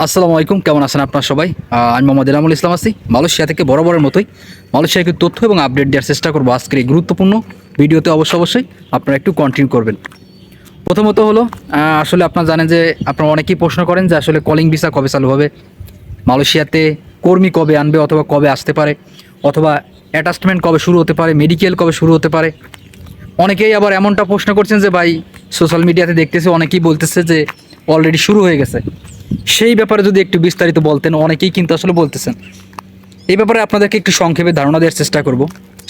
আসসালামু আলাইকুম, কেমন আছেন আপনার সবাই? আমি মোহাম্মদ এনামুল ইসলাম আছি। মালয়েশিয়া থেকে বরাবরের মতোই মালয়েশিয়া মালয়েশিয়াকে তথ্য এবং আপডেট দেওয়ার চেষ্টা করব। আজকের এই গুরুত্বপূর্ণ ভিডিওতে অবশ্যই অবশ্যই আপনারা একটু কন্টিনিউ করবেন। প্রথমত হলো আসলে আপনারা জানেন যে আপনারা অনেকেই প্রশ্ন করেন যে আসলে কলিং ভিসা কবে চালু হবে? মালয়েশিয়াতে কর্মী কবে আনবে অথবা কবে আসতে পারে? অথবা অ্যাটাচমেন্ট কবে শুরু হতে পারে? মেডিকেল কবে শুরু হতে পারে? অনেকেই আবার এমনটা প্রশ্ন করছেন যে, ভাই সোশ্যাল মিডিয়াতে দেখতেছে অনেকেই বলতেছে যে অলরেডি শুরু হয়ে গেছে। সেই ব্যাপারে যদি একটু বিস্তারিত বলতেন, অনেকেই কিন্তু আসলে বলতেছেন। এই ব্যাপারে আপনাদেরকে একটু সংক্ষেপে ধারণা দেওয়ার চেষ্টা করব।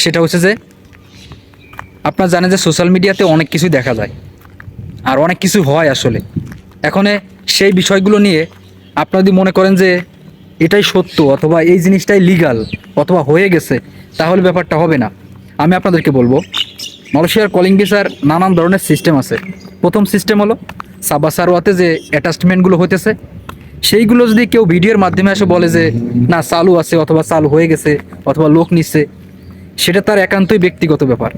সেটা হচ্ছে যে, আপনারা জানেন যে সোশ্যাল মিডিয়াতে অনেক কিছুই দেখা যায়, আর অনেক কিছু হয় আসলে। এখন সেই বিষয়গুলো নিয়ে আপনারা যদি মনে করেন যে এটাই সত্য অথবা এই জিনিসটাই লিগাল অথবা হয়ে গেছে, তাহলে ব্যাপারটা হবে না। আমি আপনাদেরকে বলব, মালয়েশিয়ার কলিং ভিসার নানান ধরনের সিস্টেম আছে। প্রথম সিস্টেম হলো সাবা সারোয়াতে যে অ্যাটাচমেন্টগুলো হইতেছে, সেইগুলো যদি কেউ ভিডিওর মাধ্যমে এসে বলে যে, না, চালু আছে অথবা চালু হয়ে গেছে অথবা লোক নিচ্ছে সেটা তার একান্তই ব্যক্তিগত ব্যাপার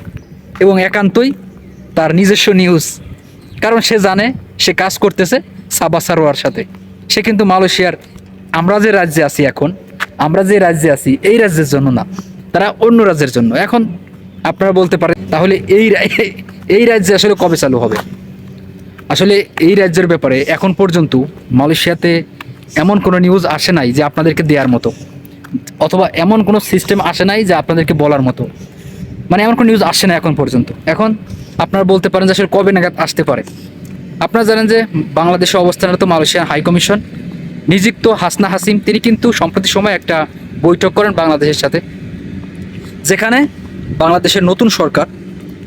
এবং একান্তই তার নিজস্ব নিউজ কারণ সে জানে, সে কাজ করতেছে সাবা সারোয়ার সাথে। সে কিন্তু মালয়েশিয়ার, আমরা যে রাজ্যে আছি এখন, আমরা যে রাজ্যে আছি, এই রাজ্যের জন্য না, তারা অন্য রাজ্যের জন্য। এখন আপনারা বলতে পারেন, তাহলে এই এই রাজ্যে আসলে কবে চালু হবে? আসলে এই রাজ্যের ব্যাপারে এখন পর্যন্ত মালয়েশিয়াতে এমন কোনো নিউজ আসে নাই যে আপনাদেরকে দেওয়ার মতো। অথবা এমন কোনো সিস্টেম আসে নাই যে আপনাদেরকে বলার মতো। মানে এমন কোনো নিউজ আসে না এখন পর্যন্ত। এখন আপনারা বলতে পারেন যে আসলে কবে নাগাদ আসতে পারে। আপনারা জানেন যে বাংলাদেশে অবস্থানরত মালয়েশিয়ার হাই কমিশন নিযুক্ত হাসনা হাসিম, তিনি কিন্তু সম্প্রতি সময় একটা বৈঠক করেন বাংলাদেশের সাথে, যেখানে বাংলাদেশের নতুন সরকার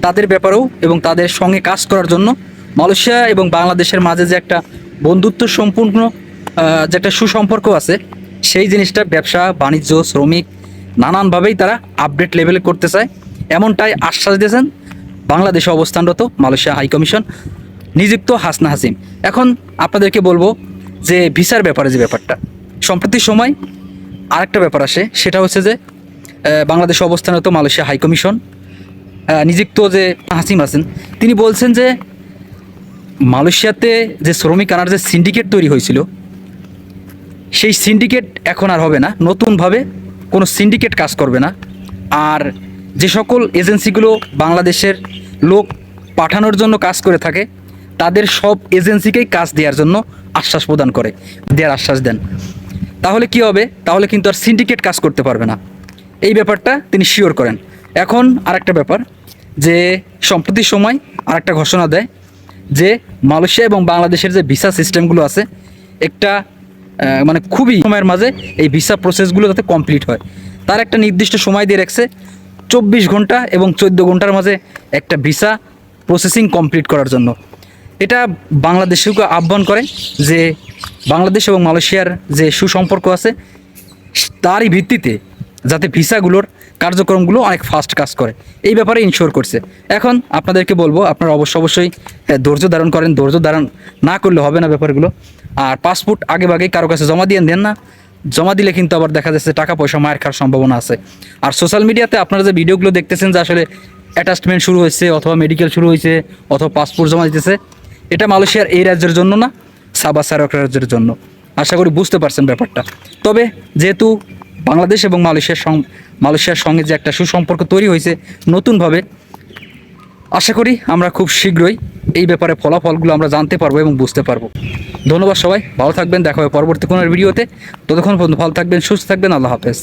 তাদের ব্যাপারেও এবং তাদের সঙ্গে কাজ করার জন্য মালয়েশিয়া এবং বাংলাদেশের মাঝে যে একটা বন্ধুত্ব সম্পূর্ণ যে একটা সুসম্পর্ক আছে, সেই জিনিসটা ব্যবসা, বাণিজ্য, শ্রমিক নানানভাবেই তারা আপডেট লেভেলে করতে চায়। এমনটাই আশ্বাস দিয়েছেন বাংলাদেশে অবস্থানরত মালয়েশিয়া হাই কমিশন নিযুক্ত হাসনা হাসিম। এখন আপনাদেরকে বলব যে ভিসার ব্যাপারে যে ব্যাপারটা, সম্প্রতি সময় আরেকটা ব্যাপার আসে, সেটা হচ্ছে যে বাংলাদেশে অবস্থানরত মালয়েশিয়া হাই কমিশন নিযুক্ত যে হাসিম আছেন, তিনি বলছেন যে মালয়েশিয়াতে যে শ্রমিক আনার যে সিন্ডিকেট তৈরি হয়েছিল, সেই সিন্ডিকেট এখন আর হবে না। নতুনভাবে কোনো সিন্ডিকেট কাজ করবে না। আর যে সকল এজেন্সিগুলো বাংলাদেশের লোক পাঠানোর জন্য কাজ করে থাকে, তাদের সব এজেন্সিকেই কাজ দেওয়ার জন্য আশ্বাস প্রদান করে, দেওয়ার আশ্বাস দেন। তাহলে কি হবে? তাহলে কিন্তু আর সিন্ডিকেট কাজ করতে পারবে না। এই ব্যাপারটা তিনি শিওর করেন। এখন আরেকটা ব্যাপার, যে সম্প্রতি সময় আরেকটা ঘোষণা দেয় যে মালয়েশিয়া এবং বাংলাদেশের যে ভিসা সিস্টেমগুলো আছে, একটা মানে খুবই সময়ের মাঝে এই ভিসা প্রসেসগুলো যাতে কমপ্লিট হয়। তার একটা নির্দিষ্ট সময় দিয়ে রাখছে, চব্বিশ ঘণ্টা এবং চোদ্দ ঘণ্টার মাঝে একটা ভিসা প্রসেসিং কমপ্লিট করার জন্য। এটা বাংলাদেশকে আহ্বান করে যে বাংলাদেশ এবং মালয়েশিয়ার যে সুসম্পর্ক আছে, তারই ভিত্তিতে যাতে ভিসাগুলোর কার্যক্রমগুলো অনেক ফাস্ট কাজ করে। এই ব্যাপারে ইনশিওর করছে। এখন আপনাদেরকে বলব, আপনারা অবশ্য অবশ্যই ধৈর্য ধারণ করেন, ধৈর্য ধারণ না করলে হবে না ব্যাপারগুলো। আর পাসপোর্ট আগে ভাগেই কারও কাছে জমা দিয়ে দেন না। জমা দিলে কিন্তু আবার দেখা যাচ্ছে টাকা পয়সা মায়ের খাওয়ার সম্ভাবনা আছে। আর সোশ্যাল মিডিয়াতে আপনারা যে ভিডিওগুলো দেখতেছেন যে আসলে অ্যাটাচমেন্ট শুরু হয়েছে অথবা মেডিকেল শুরু হয়েছে অথবা পাসপোর্ট জমা দিতেছে, এটা মালয়েশিয়ার এই রাজ্যের জন্য না, সাবা সারক রাজ্যের জন্য। আশা করি বুঝতে পারছেন ব্যাপারটা। তবে যেহেতু বাংলাদেশ এবং মালয়েশিয়ার মালয়েশিয়ার সঙ্গে যে একটা সুসম্পর্ক তৈরি হয়েছে নতুনভাবে, আশা করি আমরা খুব শীঘ্রই এই ব্যাপারে ফলাফলগুলো আমরা জানতে পারব এবং বুঝতে পারব। ধন্যবাদ সবাই, ভালো থাকবেন, দেখা হবে পরবর্তী কোনো ভিডিওতে। ততক্ষণ পর্যন্ত ভালো থাকবেন, সুস্থ থাকবেন, আল্লাহ হাফেজ।